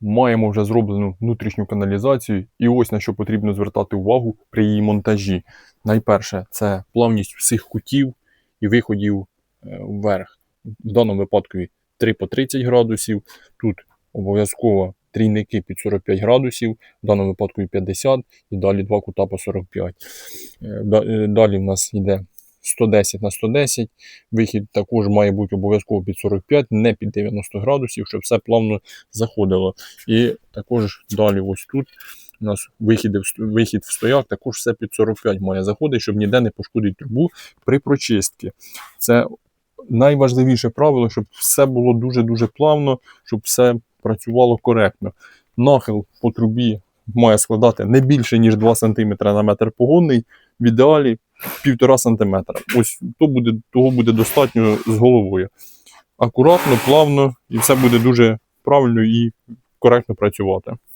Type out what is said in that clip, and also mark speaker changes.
Speaker 1: маємо вже зроблену внутрішню каналізацію, і ось на що потрібно звертати увагу при її монтажі. Найперше, це плавність всіх кутів і виходів е, вверх. В даному випадку 3 по 30 градусів. Тут обов'язково трійники під 45 градусів, в даному випадку і 50, і далі два кута по 45. Е, е, Далі в нас йде 110 на 110. Вихід також має бути обов'язково під 45, не під 90 градусів, щоб все плавно заходило. І також далі ось тут у нас вихід, вихід в стояк, також все під 45 має заходити, щоб ніде не пошкодити трубу при прочистці. Це найважливіше правило, щоб все було дуже-дуже плавно, щоб все працювало коректно. Нахил по трубі має складати не більше, ніж 2 см на метр погонний, в ідеалі 1,5 сантиметра. Ось то буде, того буде достатньо з головою. Акуратно, плавно, і все буде дуже правильно і коректно працювати.